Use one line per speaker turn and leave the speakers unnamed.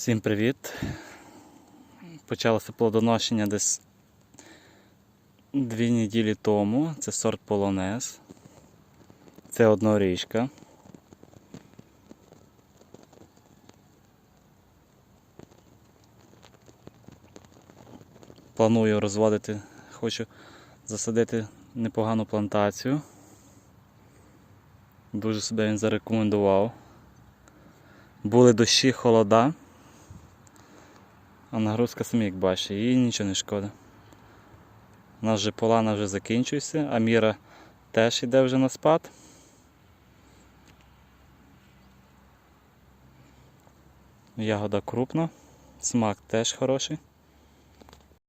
Всім привіт! Почалося плодоношення десь дві неділі тому. Це сорт полонез. Це однорічка. Планую розводити, хочу засадити непогану плантацію. Дуже себе він зарекомендував. Були дощі, холода. А нагрузка самі як бачите, їй нічого не шкода. У нас вже полана вже закінчується, а міра теж йде вже на спад. Ягода крупна, смак теж хороший.